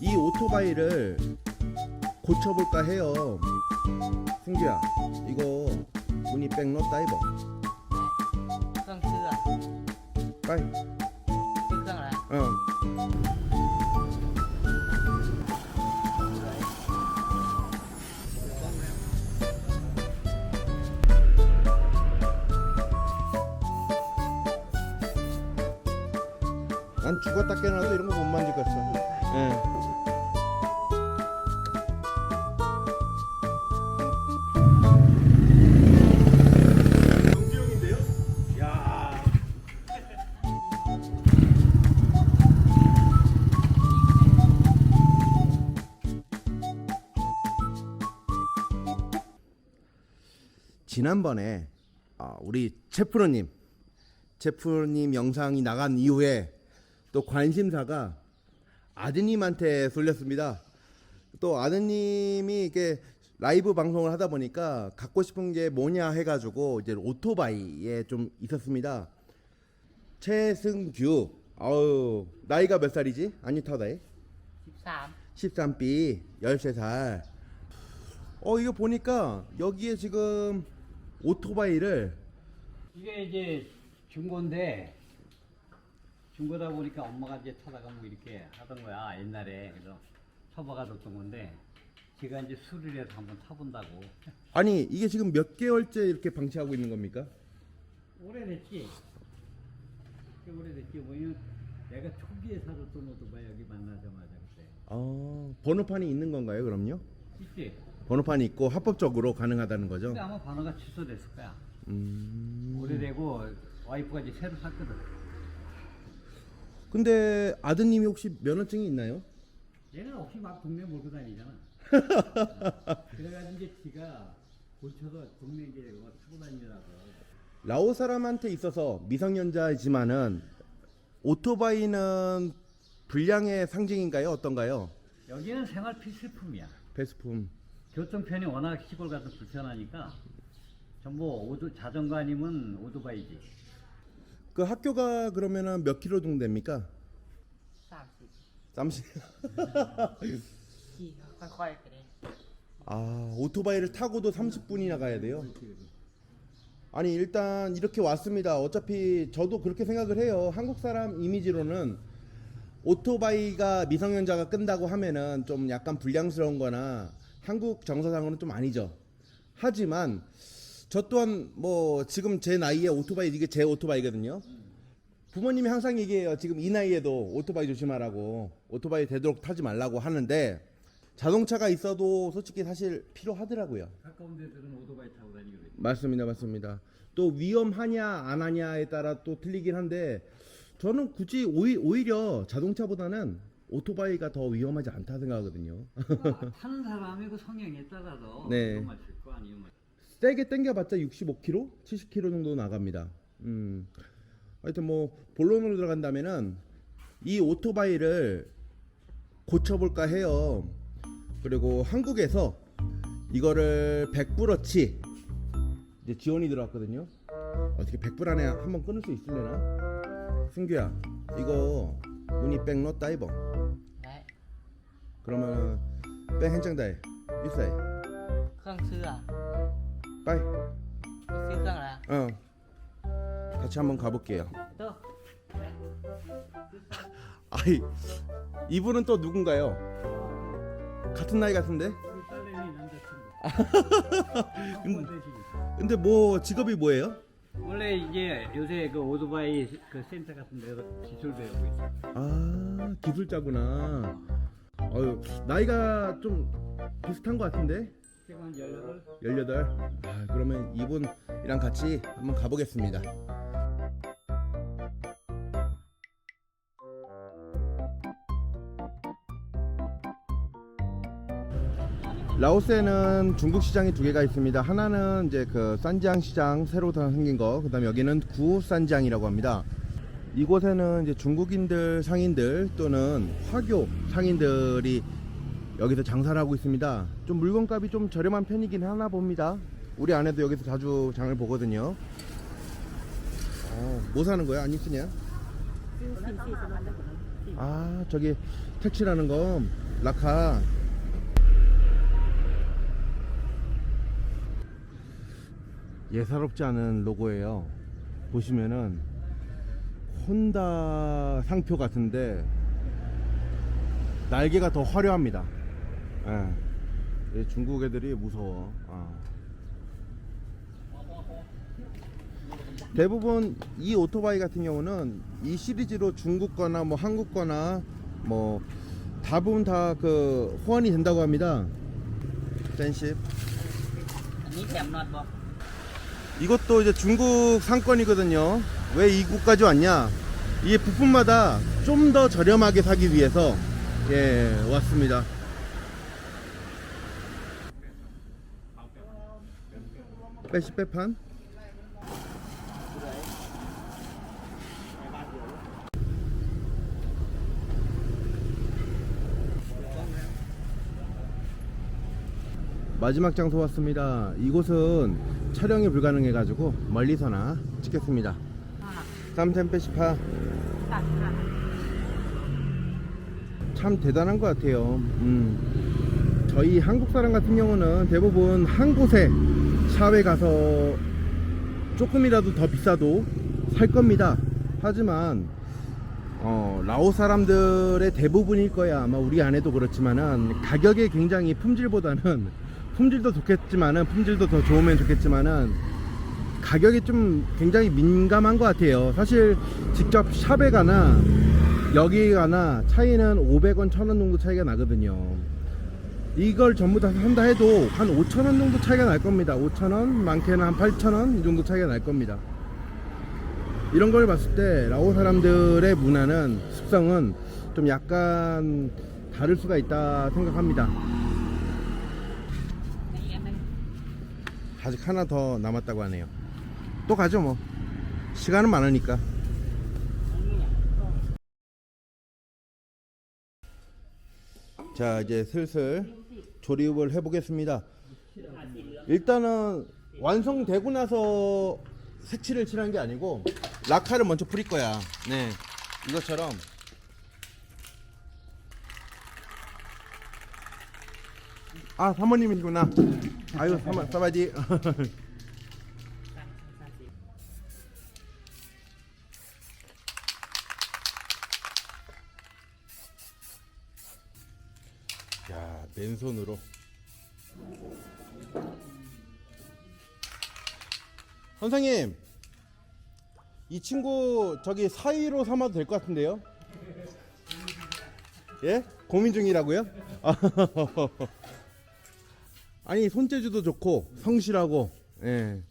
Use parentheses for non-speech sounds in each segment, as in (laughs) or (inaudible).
이 오토바이를 고쳐볼까 해요. 승규야, 이거 무늬 백로 다이버. เครื่องเชื่อ 빨리. ชื่อเครื่องอะไร 어. 난 죽었다 깨어나도 이런 거 못 만지겠어. 예. 지난번에 아, 우리 채프로님 채프로님 영상이 나간 이후에 또 관심사가 아드님한테 쏠렸습니다. 또 아드님이 이게 라이브 방송을 하다 보니까 갖고 싶은 게 뭐냐 해가지고 이제 오토바이에 좀 있었습니다. 최승규, 아우 나이가 몇 살이지? 아니타다에 13 13B 13살. 어 이거 보니까 여기에 지금 오토바이를 이게 이제 중고인데 중고다 보니까 엄마가 이제 타다가 뭐 이렇게 하던 거야 옛날에 그래서 처박아 뒀던 건데 제가 이제 수리해서 한번 타본다고 (laughs) 아니 이게 지금 몇 개월째 이렇게 방치하고 있는 겁니까? 오래됐지 꽤 오래됐지 뭐냐면 내가 초기에 사줬던 오토바이 여기 만나자마자 그때 아 번호판이 있는 건가요? 그럼요? 있지 번호판이 있고 합법적으로 가능하다는 거죠? 근데 아마 번호가 취소됐을 거야 음. 오래되고 와이프가 이제 새로 샀거든 근데 아드님이 혹시 면허증이 있나요? 얘는 없이 막 동네 몰고 다니잖아 (laughs) 그래가지고 이제 지가 고쳐서 동네 이제 뭐 타고 다니라고 라오 사람한테 있어서 미성년자이지만은 오토바이는 불량의 상징인가요? 어떤가요? 여기는 생활 필수품이야. 배수품. 교통편이 워낙 시골 가서 불편하니까 전부 뭐 오두, 자전거 아니면 오토바이지. 그 학교가 그러면은 몇 킬로 정도 됩니까? 30. 잠시. 아 오토바이를 타고도 30분이나 가야 돼요. 아니 일단 이렇게 왔습니다. 어차피 저도 그렇게 생각을 해요. 한국 사람 이미지로는 오토바이가 미성년자가 끈다고 하면은 좀 약간 불량스러운거나 한국 정서상으로는 좀 아니죠. 하지만 저 또한 뭐 지금 제 나이에 오토바이 이게 제 오토바이거든요. 부모님이 항상 얘기해요. 지금 이 나이에도 오토바이 조심하라고 오토바이 되도록 타지 말라고 하는데 자동차가 있어도 솔직히 사실 필요하더라고요. 가까운 데들은 오토바이 타고 다니거든. 맞습니다, 맞습니다. 또 위험하냐 안 하냐에 따라 또 틀리긴 한데 저는 굳이 오히, 오히려 자동차보다는 오토바이가 더 위험하지 않다 생각하거든요. (laughs) 타는 사람의 그 성향에 따라서 네. 위험할 수 있고 아니면 세게 당겨봤자 65km, 70km 정도 나갑니다. 음. 하여튼 뭐 본론으로 들어간다면은 이 오토바이를 고쳐볼까 해요. 그리고 한국에서 이거를 100불어치 이제 지원이 들어왔거든요. 어떻게 100불 안에 한번 끊을 수 있을려나? 승규야, 이거 무늬 백로 다이버. ได้ 그러면 백 hen장다이 유사이 เครื่องเชื่อ 빠이. ซื้อเครื่องอะไร 어. 같이 한번 가볼게요. ตัว 아이 이분은 또 누군가요? 같은 나이 같은데? 우리 딸내미 남자친구. 음. 대신. 근데 뭐 직업이 뭐예요? 원래 이제 요새 그 오토바이 그 센터 같은 데서 기술 배우고 있어. 아 기술자구나. 어유 나이가 좀 비슷한 것 같은데? 지금 한 18? 18. 아 그러면 이분이랑 같이 한번 가보겠습니다. 라오스에는 중국 시장이 두 개가 있습니다. 하나는 이제 그 산지앙 시장 새로 생긴 거, 그다음 에 여기는 구산지앙이라고 합니다. 이곳에는 이제 중국인들 상인들 또는 화교 상인들이 여기서 장사를 하고 있습니다. 좀 물건값이 좀 저렴한 편이긴 하나 봅니다. 우리 아내도 여기서 자주 장을 보거든요. 어, 뭐 사는 거야? 안 있으냐? 아, 저기 택시라는 거. 라카. 예사롭지 않은 로고예요. 보시면은 혼다 상표 같은데 날개가 더 화려합니다. 예. 이 중국 애들이 무서워. 아. 대부분 이 오토바이 같은 경우는 이 시리즈로 중국 거나 뭐 한국 거나 뭐 대부분 다 그 호환이 된다고 합니다. 젠십. 이것도 이제 중국 상권이거든요. 왜 이곳까지 왔냐? 이게 부품마다 좀 더 저렴하게 사기 위해서 예 왔습니다. 빼시 빼판. 마지막 장소 왔습니다. 이곳은 촬영이 불가능해가지고 멀리서나 찍겠습니다. 3,088. 참 대단한 것 같아요. 음. 저희 한국 사람 같은 경우는 대부분 한 곳에 샵에 가서 조금이라도 더 비싸도 살 겁니다. 하지만 어, 라오 사람들의 대부분일 거야. 아마 우리 안에도 그렇지만은 가격에 굉장히 품질보다는 품질도 좋겠지만은 품질도 더 좋으면 좋겠지만은 가격이 좀 굉장히 민감한 것 같아요. 사실 직접 샵에 가나 여기 가나 차이는 500원, 1000원 정도 차이가 나거든요. 이걸 전부 다 산다 해도 한 5,000원 정도 차이가 날 겁니다. 5,000원, 많게는 한 8,000원 이 정도 차이가 날 겁니다. 이런 걸 봤을 때 라오 사람들의 문화는 습성은 좀 약간 다를 수가 있다 생각합니다. 아직 하나 더 남았다고 하네요. 또 가죠 뭐. 시간은 많으니까. 자 이제 슬슬 조립을 해보겠습니다. 일단은 완성되고 나서 색칠을 칠한 게 아니고 라카를 먼저 뿌릴 거야. 네, 이것처럼 아 사모님이구나. 아유 사모 사바지. (laughs) '야 맨손으로 선생님 이 친구 저기 사위로 삼아도 될 것 같은데요? 예? 고민 중이라고요? (laughs) 아니 손재주도 좋고 성실하고 예.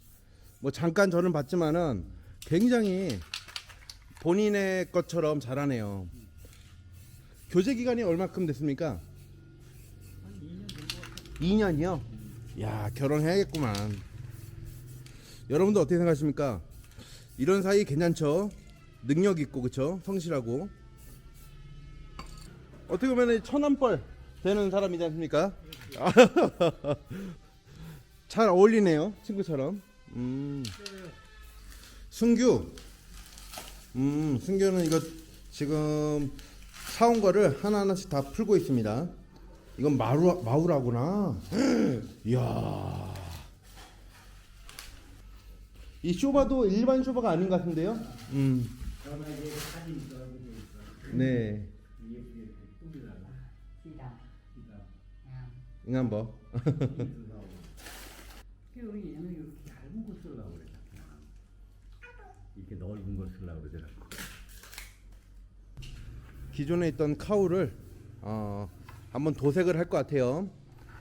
뭐 잠깐 저는 봤지만은 굉장히 본인의 것처럼 잘하네요. 교제 기간이 얼마큼 됐습니까? 2년이요? 야 결혼해야겠구만. 여러분도 어떻게 생각하십니까? 이런 사이 괜찮죠? 능력 있고 그쵸? 성실하고 어떻게 보면 천원벌 되는 사람이지 않습니까? (laughs) 잘 어울리네요 친구처럼. 음. 승규. 음 승규는 이거 지금 사온 거를 하나하나씩 다 풀고 있습니다. 이건 마루, 마우라구나. (gasps) 이야. 이 쇼바도 일반 쇼바가 아닌 것 같은데요? 음. 네 한번 뭐. 여기 얘는 이렇게 얇은 거 쓰려고 그래. 그냥. 이렇게 넓은 거 쓰려고 그러더라고. 기존에 있던 카우를 어, 한번 도색을 할 것 같아요.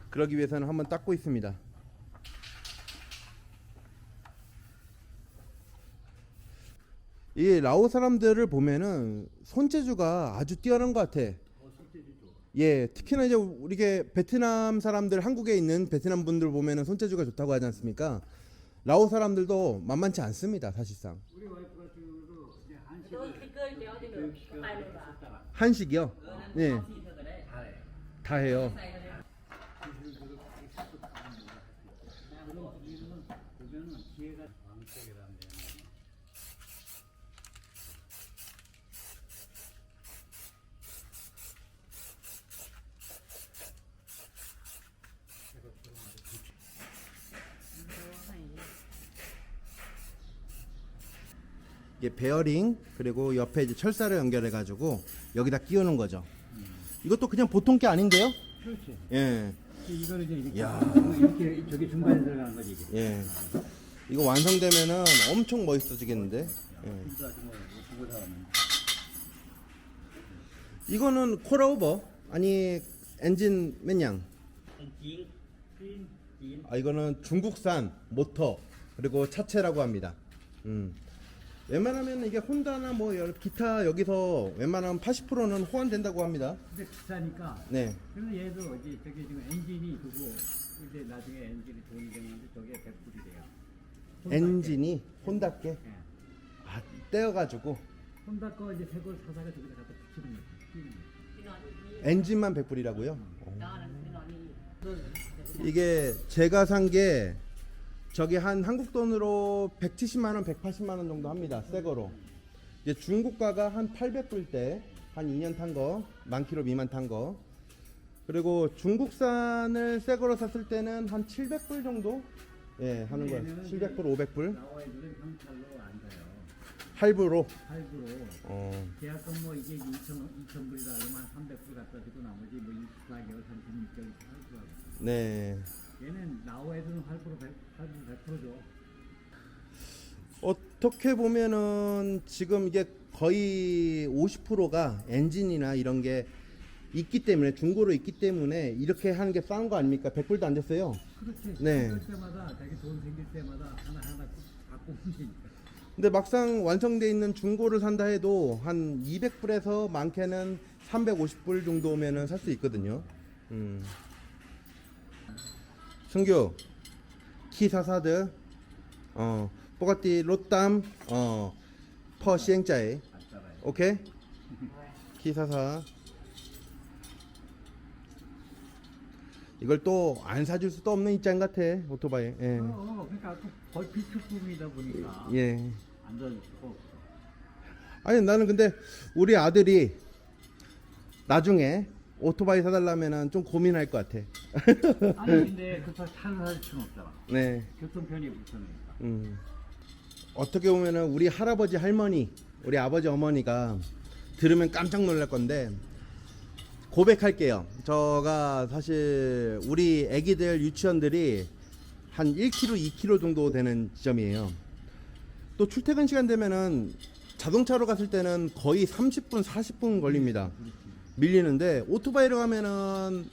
그러기 위해서는 한번 닦고 있습니다. 이 라오 사람들을 보면은 손재주가 아주 뛰어난 것 같아. 예, 특히나 이제 우리게 베트남 사람들 한국에 있는 베트남 분들 보면은 손재주가 좋다고 하지 않습니까? 라오 사람들도 만만치 않습니다, 사실상. 우리 와이프가 중국으로 그냥 한식. 한식이요? 예. 다 해요. 이게 베어링 그리고 옆에 이제 철사를 연결해 가지고 여기다 끼우는 거죠. 이것도 그냥 보통 게 아닌데요? 그렇지. 예. 이거를 이제 이렇게 야. 이렇게 저기 중간에 들어가는 거지 이게. 예. 이거 완성되면은 엄청 멋있어지겠는데. 예. 이거 뭐 사람은. 이거는 콜라오버 아니 엔진 맨양. 아 이거는 중국산 모터 그리고 차체라고 합니다. 음. 웬만하면 이게 혼다나 뭐 여러 기타 여기서 웬만하면 80%는 호환된다고 합니다. 근데 비싸니까. 네. 그래서 얘도 이제 저기 지금 엔진이 두고 이제 나중에 엔진이 돈이 되는데 저게 100불이 돼요. 엔진이 혼답게 예. 아 떼어가지고 혼다 거 이제 새걸 사다가 저기다 갖다 붙이는. 끼는 đi 엔진만 100불이라고요. đó là cái nồi đi 이게 제가 산 게 저기 한 한국 돈으로 170만 원, 180만 원 정도 합니다. 새 거로. 이제 중고가가 한 800불 대 한 2년 탄 거, 만 킬로 미만 탄 거. 그리고 중국산을 새 거로 샀을 때는 한 700불 정도 예, 하는 거예요. 700불, 500불 나와 애들은 현찰로 안 돼요. 할부로 할부로. 어, 계약금 뭐 이게 2천 2천 불이다 그러면 한 300불 갖다 주고 나머지 뭐 24개월 36개월 할부하고. 네. 얘는 애들은 할부로 100, 할부 100%죠. 어떻게 보면은 지금 이게 거의 50%가 엔진이나 이런 게 있기 때문에 중고로 있기 때문에 이렇게 하는 게싼거 아닙니까? 100불도 안 됐어요. 그렇지. 네. 때마다 자기 돈 생길 때마다 하나 하나 갖고 오니까. 근데 막상 완성돼 있는 중고를 산다 해도 한 200불에서 많게는 350불 정도면은 살 수 있거든요. 음. 승규 키사사드 어 뽀가띠 로땀 어퍼 시행자에. 오케이 키사사 이걸 또 안 사줄 수도 없는 입장 같아 오토바이 예. 어, 어, 그러니까 또 거의 비축품이다 보니까 예. 안될 수가 없어. 아니 나는 근데 우리 아들이 나중에 오토바이 사달라면은 좀 고민할 것 같아. 아니 근데 그렇다고 차를 살 수는 없잖아. 네. 교통편이 불편하니까. 음. 어떻게 보면은 우리 할아버지 할머니, 우리 아버지 어머니가 들으면 깜짝 놀랄 건데 고백할게요. 저가 사실 우리 애기들 유치원들이 한 1km, 2km 정도 되는 지점이에요. 또 출퇴근 시간 되면은 자동차로 갔을 때는 거의 30분, 40분 걸립니다. 밀리는데 오토바이로 가면은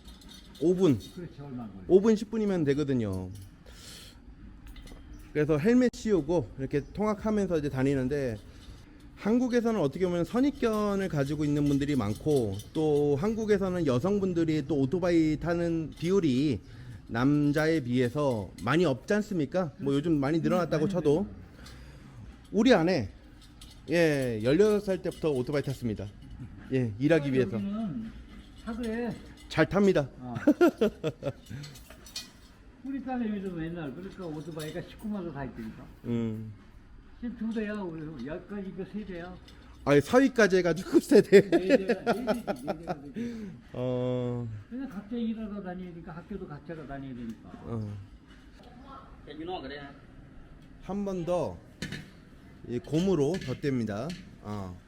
5분, 그렇지 얼마 걸려. 5분 10분이면 되거든요. 그래서 헬멧 씌우고 이렇게 통학하면서 이제 다니는데 한국에서는 어떻게 보면 선입견을 가지고 있는 분들이 많고 또 한국에서는 여성분들이 또 오토바이 타는 비율이 남자에 비해서 많이 없지 않습니까? 뭐 요즘 많이 늘어났다고 쳐도 우리 아내 예 16살 때부터 오토바이 탔습니다. 예 일하기 위해서 여기는 하루에 잘 탑니다. 어. (laughs) 우리 딸내미도 맨날 그러니까 오토바이가 19만 원다 있다니까. 음. 지금 두 대야, 우리 약간 이거 세 대야. 아니 사위까지 해가지고 (laughs) 세대. 네 대가, 네 대지, 네 대가. 어, 그냥 각자 일하러 다니니까 학교도 각자가 다녀야 되니까. 어. đây này 한번 더이 고무로 덧댑니다. 어.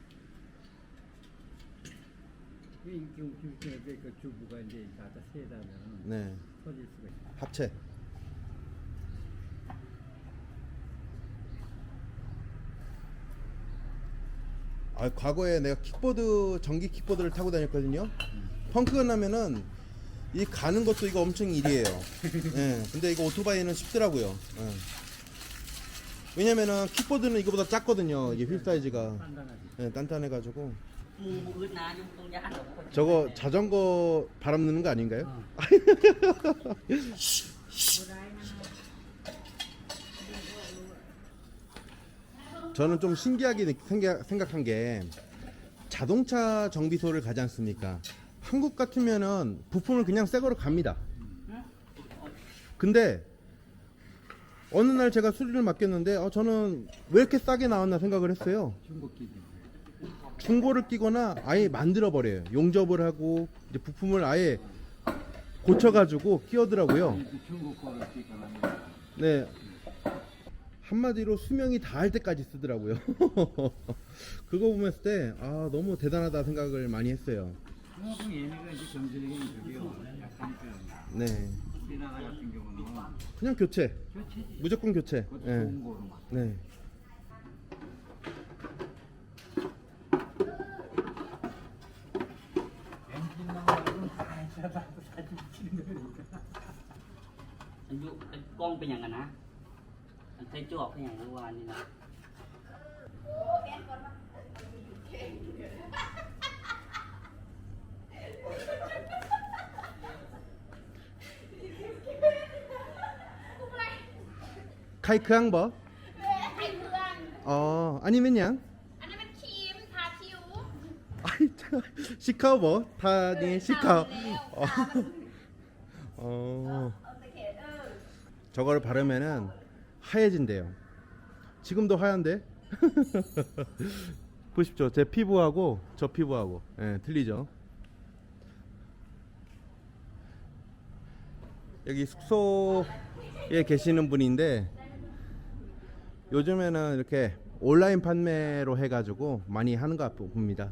이렇게 웃기게 그 주부가 이제 갖다 세다면 네. 터질 수가 있어. 합체. 아, 과거에 내가 킥보드 전기 킥보드를 타고 다녔거든요. 펑크가 나면은 이 가는 것도 이거 엄청 일이에요. 예. 근데 이거 오토바이는 쉽더라고요. 예. 왜냐면은 킥보드는 이거보다 작거든요. 이게 휠 사이즈가 단단하지. 예, 단단해가지고 저거 자전거 바람 넣는 거 아닌가요? 어. (laughs) 저는 좀 신기하게 생각, 생각한 게 자동차 정비소를 가지 않습니까? 한국 같으면은 부품을 그냥 새 거로 갑니다. 근데 어느 날 제가 수리를 맡겼는데 어, 저는 왜 이렇게 싸게 나왔나 생각을 했어요. 중국 기지. 중고를 끼거나 아예 만들어 버려요. 용접을 하고 이제 부품을 아예 고쳐가지고 끼거나. 네. 한마디로 수명이 다 할 때까지 쓰더라고요. (laughs) 그거 보면서 때, 아, 너무 대단하다 생각을 많이 했어요. 이제. 약간 그 네. 우리나라 같은 경우는 그냥 교체. 교체지. 무조건 교체. 그것도 예. 좋은 거로만. 네. อายุกล้องเป็นอย่างกันนะใช้จอบเป็นอย่างเมื่อวานนี่นะใครเครื่องบ่ อ๋อ อันนี้เป็นหยัง (laughs) 시카버 타니 시카. 어. (laughs) 어. 저거를 바르면은 하얘진대요. 지금도 하얀데? (laughs) 보십시오. 제 피부하고 저 피부하고 예, 틀리죠. 여기 숙소에 계시는 분인데 요즘에는 이렇게 온라인 판매로 해가지고 많이 하는 것 봅니다.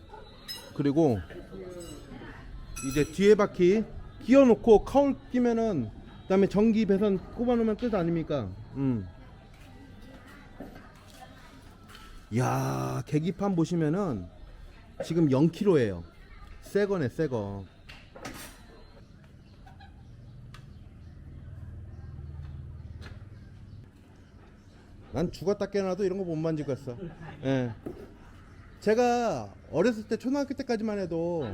그리고 이제 뒤에 바퀴 끼워 놓고 카울 끼면은 그다음에 전기 배선 꼽아 놓으면 끝 아닙니까? 음. 야 계기판 보시면은 지금 0kg예요. 새 거네 새 거. 난 죽었다 깨어나도 이런 거 못 만지겠어. 예. 제가 어렸을 때 초등학교 때까지만 해도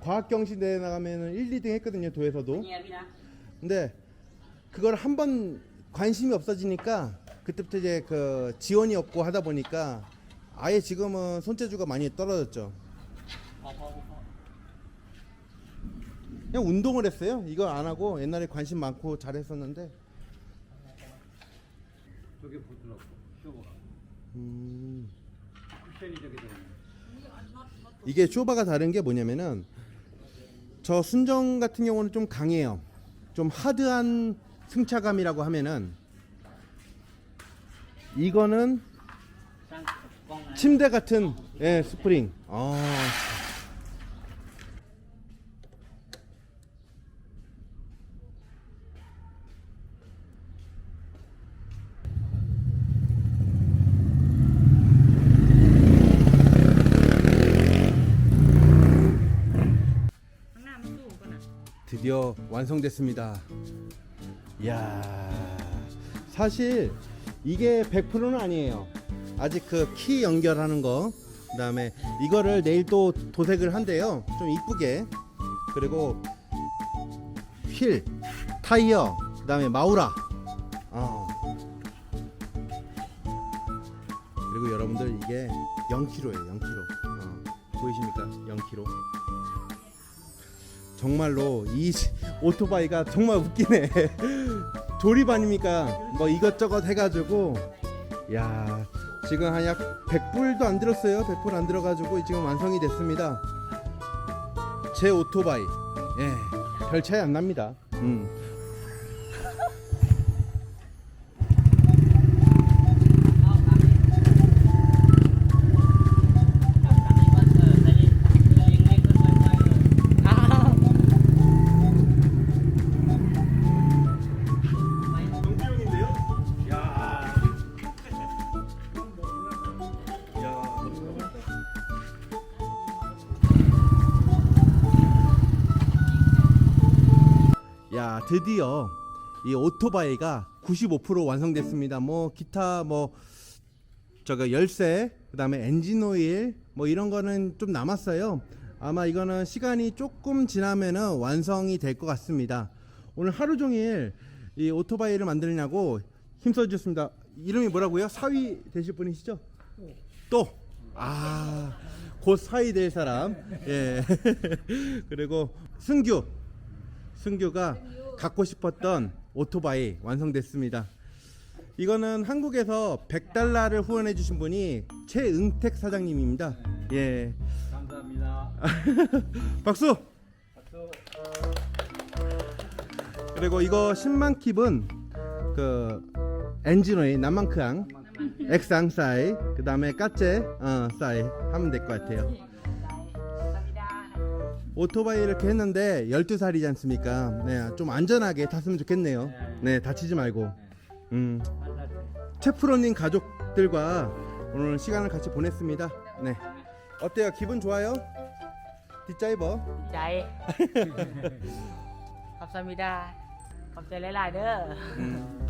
과학경시대에 나가면 1, 2등 했거든요 도에서도. 근데 그걸 한 번 관심이 없어지니까 그때부터 이제 그 지원이 없고 하다 보니까 아예 지금은 손재주가 많이 떨어졌죠. 그냥 운동을 했어요. 이거 안 하고 옛날에 관심 많고 잘했었는데. 저게 부드럽고 쇼가. 음... 쿠션이 저게 이게 쇼바가 다른 게 뭐냐면은 저 순정 같은 경우는 좀 강해요. 좀 하드한 승차감이라고 하면은 이거는 침대 같은 예, 스프링. 아. 완성됐습니다. 이야, 사실 이게 100%는 아니에요. 아직 그 키 연결하는 거, 그 다음에 이거를 내일 또 도색을 한대요. 좀 이쁘게. 그리고 휠, 타이어, 그 다음에 마우라. 어. 그리고 여러분들 이게 0kg예요. 0kg. 어, 보이십니까? 0kg. 정말로 이 오토바이가 정말 웃기네. (laughs) 조립 아닙니까? 뭐 이것저것 해가지고 야 지금 한 약 100불도 안 들었어요. 100불 안 들어가지고 지금 완성이 됐습니다. 제 오토바이 예, 별 차이 안 납니다. 음. 드디어 이 오토바이가 95% 완성됐습니다. 뭐 기타 뭐 저거 열쇠, 그다음에 엔진 오일 뭐 이런 거는 좀 남았어요. 아마 이거는 시간이 조금 지나면은 완성이 될 것 같습니다. 오늘 하루 종일 이 오토바이를 만들냐고 힘써 주셨습니다. 이름이 뭐라고요? 사위 되실 분이시죠? 또. 아, 곧 사위 될 사람. 예. (laughs) 그리고 승규. 승규가 갖고 싶었던 오토바이 완성됐습니다. 이거는 한국에서 100달러를 후원해 주신 분이 최응택 사장님입니다. 예. 감사합니다. (laughs) 박수! 박수. 그리고 이거 10만 킵은 그 엔진오일 남만크항 엑상 사이 그 다음에 까째 어, 사이 하면 될 것 같아요 오토바이 이렇게 했는데 12살이지 않습니까 네, 좀 안전하게 탔으면 좋겠네요 네 다치지 말고 음, 최프로님 가족들과 오늘 시간을 같이 보냈습니다 네 어때요 기분 좋아요? 뒷자이버 ใจ ขอบสมิดาขอบใจหลาย ๆ (laughs)เด้อ 음.